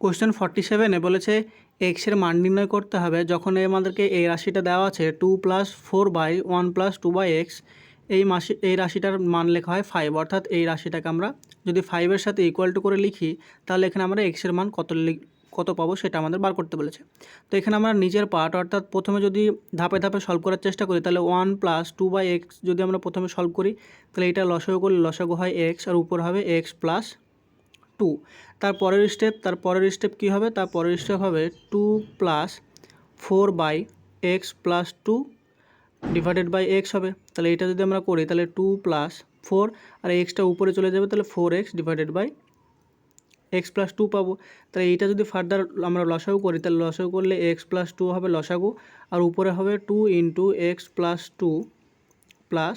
Question forty সেভেনে বলেছে এক্সের মান নির্ণয় করতে হবে যখন আমাদেরকে এই রাশিটা দেওয়া আছে two plus four by one plus two by X এই মাসি, এই রাশিটার মান লেখা হয় ফাইভ অর্থাৎ এই রাশিটাকে আমরা যদি ফাইভের সাথে ইকুয়াল টু করে লিখি, তাহলে এখানে আমরা এক্সের মান কত কত পাবো সেটা আমাদের বার করতে বলেছে। তো এখানে আমরা নিজের পার্ট অর্থাৎ প্রথমে যদি ধাপে ধাপে সলভ করার চেষ্টা করি, তাহলে one plus two by X যদি আমরা প্রথমে সলভ করি, তাহলে এটা লসাগু করলে লসাগু হয় এক্স আর উপর হবে এক্স প্লাস টু তার পরের স্টেপ তার পরের স্টেপ কী হবে? তার পরের স্টেপ হবে two plus four by x plus two divided by x হবে। তাহলে এটা যদি আমরা করি, তাহলে টু প্লাস ফোর আর এক্সটা উপরে চলে যাবে, তাহলে four X divided by X plus two পাবো। তাহলে এইটা যদি ফার্দার আমরা লসাগু করি, তাহলে লসাগু করলে এক্স প্লাস টু হবে লসাগু, আর উপরে হবে two into X plus two plus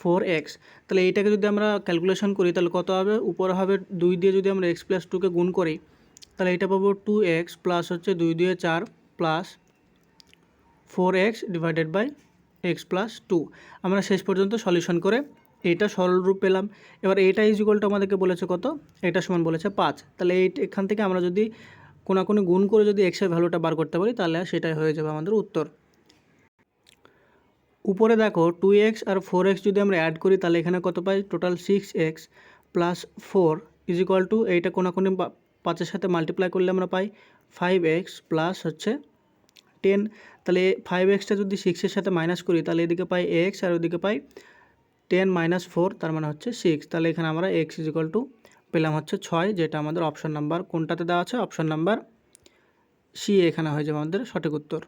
four X, তাহলে এইটাকে যদি আমরা ক্যালকুলেশন করি, তাহলে কত হবে? উপরে হবে দুই দিয়ে যদি আমরা এক্স প্লাস টুকে গুণ করি, তাহলে এটা পাবো টু এক্স প্লাস হচ্ছে দুই দুয়ে চার plus four X divided by X plus two আমরা শেষ পর্যন্ত সলিউশন করে এইটা সরল রূপ পেলাম। এবার এইটা ইজিকলটা আমাদেরকে বলেছে কত? এটা সমান বলেছে পাঁচ। তাহলে এই এখান থেকে আমরা যদি কোনাকুনি গুণ করে যদি এক্সের ভ্যালুটা বার করতে পারি, তাহলে সেটাই হয়ে যাবে আমাদের উত্তর। উপরে দেখো টু এক্স আর ফোর এক্স যদি আমরা অ্যাড করি, তাহলে এখানে কত পাই? Total six X plus four is equal to এইটা কোনাকুনি বা- পাঁচের সাথে মাল্টিপ্লাই করলে আমরা পাই ফাইভ এক্স প্লাস হচ্ছে টেন তাহলে ফাইভ এক্সটা যদি সিক্সের সাথে মাইনাস করি, তাহলে এদিকে পাই এক্স আর ওদিকে পাই টেন মাইনাস ফোর তার মানে হচ্ছে সিক্স তাহলে এখানে আমরা এক্স ইজ ইকুয়াল টু পেলাম হচ্ছে ছয়, যেটা আমাদের অপশন নাম্বার কোনটাতে দেওয়া আছে? অপশন নাম্বার সি এখানে হয়ে যাবে আমাদের সঠিক উত্তর।